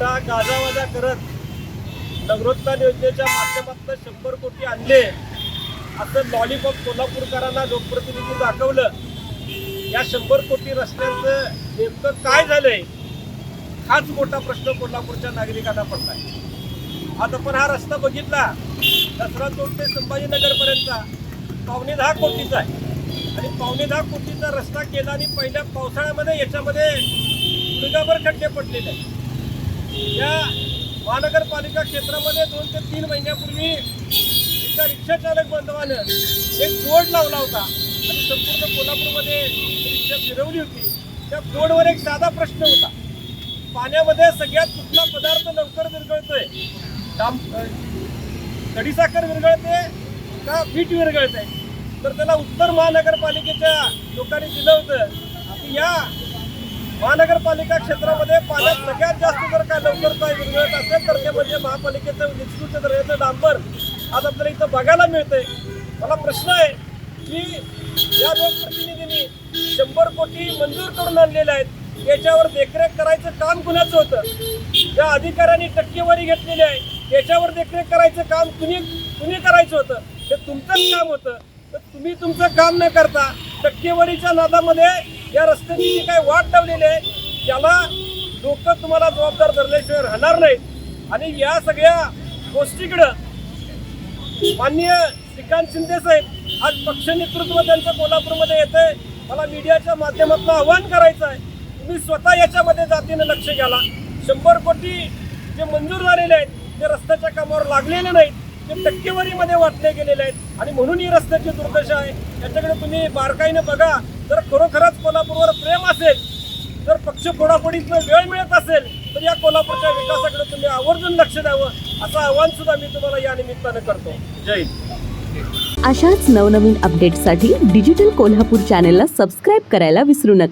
मोठा गाजावाजा करत नगरोत्थान योजनेच्या माध्यमातून शंभर कोटी आणले. असं लॉलीपॉप कोल्हापूरकरांना लोकप्रतिनिधी दाखवलं. या शंभर कोटी रस्त्यांचं नेमकं काय झालंय? हाच मोठा प्रश्न कोल्हापूरच्या नागरिकांना पडलाय. आज आपण हा रस्ता बघितला. दसरा चौक ते संभाजीनगरपर्यंतचा. पावणे दहा कोटीचा आहे. आणि पावणे दहा कोटीचा रस्ता केला आणि पहिल्या पावसाळ्यामध्ये याच्यामध्ये गुडघाभर खड्डे पडलेले आहेत. या महानगरपालिका क्षेत्रामध्ये दोन ते तीन महिन्यापूर्वी एका रिक्षाचालक बांधवानं एक बोर्ड लावला होता. आणि संपूर्ण कोल्हापूरमध्ये रिक्षा फिरवली होती. त्या बोर्डवर एक साधा प्रश्न होता. पाण्यामध्ये सगळ्यात कुठला पदार्थ लवकर विरघळतोय? डाम विरघळते का पीठ विरघळते तर त्याला उत्तर महानगरपालिकेच्या लोकांनी दिलं होतं. की या महानगरपालिका क्षेत्रामध्ये पाण्यात सगळ्यात जास्त जर काय लवकर काय विरघळत असेल तर ते म्हणजे महापालिकेचं निष्कृत दर्जाचं डांबर आज आपल्याला इथं बघायला मिळतंय. मला प्रश्न आहे की या लोकप्रतिनिधींनी शंभर कोटी मंजूर करून आणलेले आहेत. याच्यावर देखरेख करायचं काम कुणाचं होतं? ज्या अधिकाऱ्यांनी टक्केवारी घेतलेली आहे. याच्यावर देखरेख करायचं काम कुणी कुणी करायचं होतं? हे तुमचंच काम होतं. तर तुम्ही तुमचं काम न करता टक्केवारीच्या नादामध्ये या रस्त्याची जी काही वाट लावलेली आहे त्याला लोक तुम्हाला जबाबदार धरल्याशिवाय राहणार नाहीत. आणि या सगळ्या गोष्टीकडं माननीय श्रीकांत शिंदे साहेब आज पक्ष नेतृत्व त्यांचं कोल्हापूरमध्ये येतंय. मला मीडियाच्या माध्यमातून आव्हान करायचं आहे तुम्ही स्वतः याच्यामध्ये जातीनं लक्ष घ्याला. शंभर कोटी जे मंजूर झालेले आहेत ते रस्त्याच्या कामावर लागलेले नाहीत ते टक्केवारीमध्ये वाटले गेलेले आहेत. आणि म्हणून ही रस्त्याची दुर्दशा आहे. याच्याकडे तुम्ही बारकाईनं बघा. जर खरोखर असेल जर पक्ष फोडाफोडीतनं वेळ मिळत असेल तर या कोल्हापूरच्या विकासाकडे तुम्ही आवर्जून लक्ष द्यावं असं आव्हान सुद्धा मी तुम्हाला या निमित्तानं करतो. जय हिंद. अशाच नवनवीन अपडेट्ससाठी डिजिटल कोल्हापूर चॅनेलला सबस्क्राईब करायला विसरू नका.